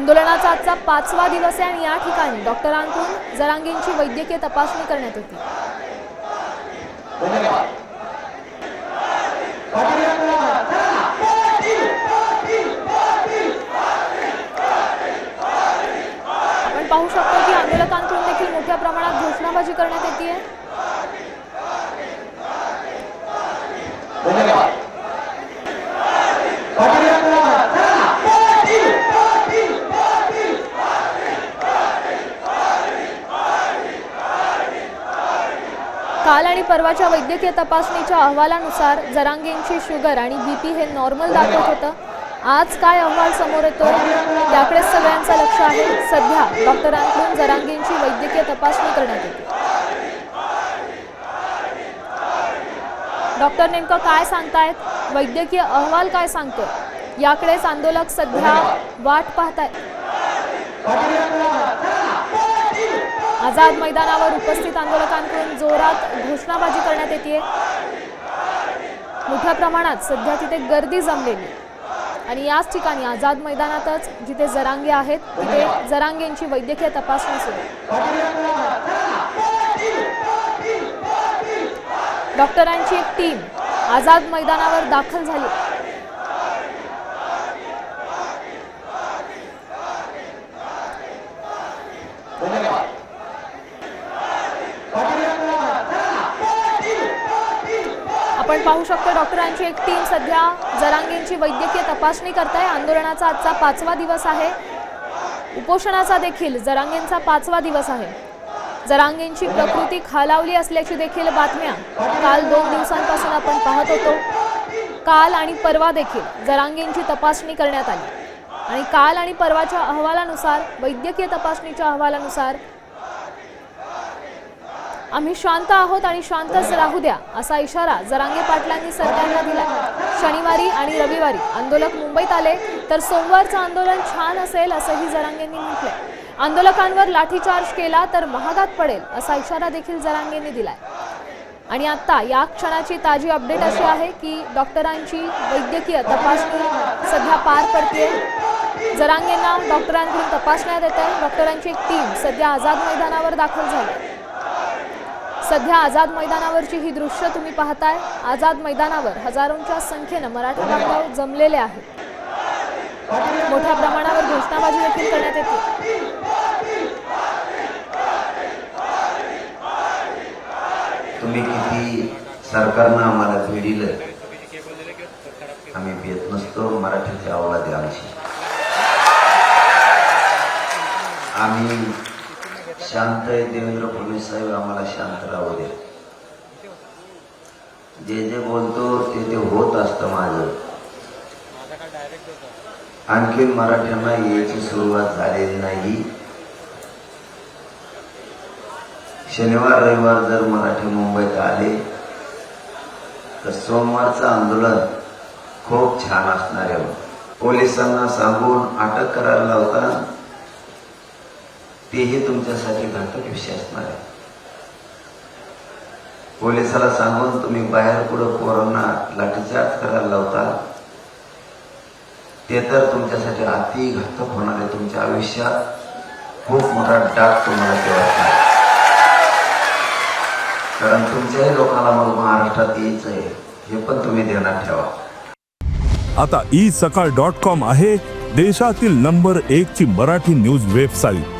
आंदोलनाचा आजचा पाचवा दिवस आहे आणि या ठिकाणी डॉक्टरांकडून जरांगेंची वैद्यकीय तपासणी करण्यात होती आपण पाहू शकतो की आंदोलकांकडून देखील मोठ्या प्रमाणात घोषणाबाजी करण्यात येते काल आणि परवाच्या वैद्यकीय तपासणीच्या अहवालानुसार जरांगेंची शुगर आणि बीपी हे नॉर्मल दाखवत होतं. आज काय अहवाल समोर येतो? त्याकडेच सगळ्यांचं लक्ष आहे. सध्या डॉक्टरांकडून जरांगेंची वैद्यकीय तपासणी करण्यात येते. डॉक्टर नेमकं काय सांगतायत? वैद्यकीय अहवाल काय सांगतो याकडेच आंदोलक सध्या वाट पाहतायत. आझाद मैदानावर उपस्थित आंदोलकांकडून जोरात घोषणाबाजी करण्यात येते मोठ्या प्रमाणात सध्या तिथे गर्दी जमलेली आणि याच ठिकाणी आझाद मैदानातच जिथे जरांगे आहेत तिथे जरांगेंची वैद्यकीय तपासणी सुरू डॉक्टरांची एक टीम आझाद मैदानावर दाखल झाली आपण पाहू शकतो डॉक्टरांची एक टीम सध्या जरांगेंची वैद्यकीय तपासणी करत आहे आंदोलनाचा आजचा पाचवा दिवस आहे. उपोषणाचा देखील जरांगेंचा पाचवा दिवस आहे. जरांगेंची प्रकृती खालावली असल्याची देखील बातम्या काल दोन दिवसांपासून आपण पाहत होतो. काल आणि परवा देखील जरांगेंची तपासणी करण्यात आली. आणि काल आणि परवाच्या अहवालानुसार वैद्यकीय तपासणीच्या अहवालानुसार आम्ही शांत आहोत आणि शांतच राहू द्या असा इशारा जरांगे पाटलांनी सरकारला दिला शनिवारी आणि रविवारी आंदोलक मुंबईत आले तर सोमवारचं आंदोलन छान असेल असंही जरांगेंनी म्हटलंय. आंदोलकांवर लाठीचार्ज केला तर महागात पडेल असा इशारा देखील जरांगेंनी दिलाय. आणि आता या क्षणाची ताजी अपडेट अशी आहे की डॉक्टरांची वैद्यकीय तपासणी सध्या पार पडते जरांगेंना डॉक्टरांकडून तपासण्यात येत आहे डॉक्टरांची एक टीम सध्या आझाद मैदानावर दाखल झाली. सध्या आझाद मैदानावरची ही दृश्य तुम्ही पाहताय. आझाद मैदानावर हजारोंच्या संख्येनं मराठा बांधव जमलेले आहेत. मोठ्या प्रमाणावर घोषणाबाजी देखील करण्यात येते. तुम्ही किती सरकारनं आम्हाला भिडिलं आम्ही भेट नसतो मराठीच्या अवलाद आहे आमची. आम्ही शांत आहे देवेंद्र फडणवीस साहेब आम्हाला शांत राहू दे जे जे बोलतो ते ते होत असतं माझं. आणखी मराठ्यांना यायची सुरुवात झालेली नाही. शनिवार रविवार जर मराठी मुंबईत आले तर सोमवारचं आंदोलन खूप छान असणार आहे. पोलिसांना सांगून अटक करायला होता तेही तुमच्यासाठी घातक विषय असणार आहे. पोलिसाला सांगून तुम्ही बाहेर पुढं पोरांना लाठीचार्ज करायला लावता ते तर तुमच्यासाठी अति घातक होणार आहे. तुमच्या आयुष्यात खूप मोठा डाग तुम्हाला तेव्हा कारण तुमच्याही लोकांना मग महाराष्ट्रात यायचं आहे. हे पण तुम्ही ध्यानात ठेवा. आता ई सकाळ डॉट कॉम आहे देशातील नंबर एक ची मराठी न्यूज वेबसाईट.